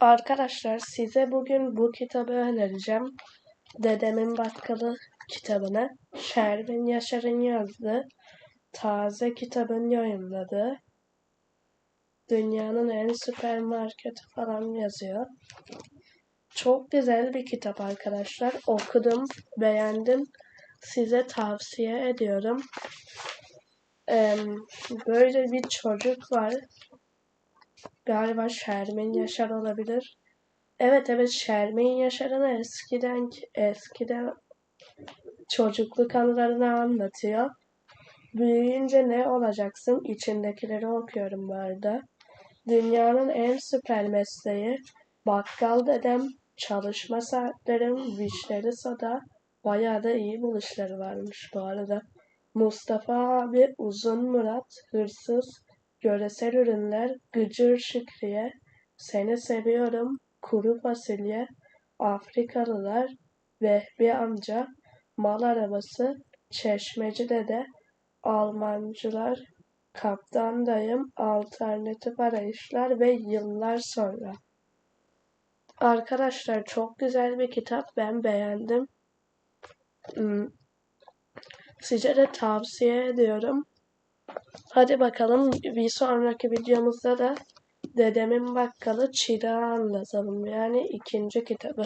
Arkadaşlar size bugün bu kitabı önereceğim. Dedemin Bakkalı kitabını. Şervin Yaşar'ın yazdığı taze kitabın yayınladığı dünyanın en süpermarketi falan yazıyor. Çok güzel bir kitap arkadaşlar. Okudum, beğendim. Size tavsiye ediyorum. Böyle bir çocuk var. Galiba Şermin Yaşar olabilir. Evet evet Şermin Yaşar'ın eskiden eskiden çocukluk anılarını anlatıyor. Büyüyünce ne olacaksın? İçindekileri okuyorum bu arada. Dünyanın en süper mesleği bakkal dedem, çalışma saatlerim, vişneli soda. Bayağı da iyi buluşları varmış bu arada. Mustafa abi, Uzun Murat, Hırsız, Göresel Ürünler, Gıcır Şükriye, Seni Seviyorum, Kuru Fasulye, Afrikalılar, Vehbi Amca, Mal Arabası, Çeşmeci Dede, Almancılar, Kaptan Dayım, Alternatif Arayışlar ve Yıllar Sonra. Arkadaşlar çok güzel bir kitap. Ben beğendim. Hmm. Size de tavsiye ediyorum. Hadi bakalım bir sonraki videomuzda da Dedemin Bakkalı Çırağı anlatalım. Yani ikinci kitabı.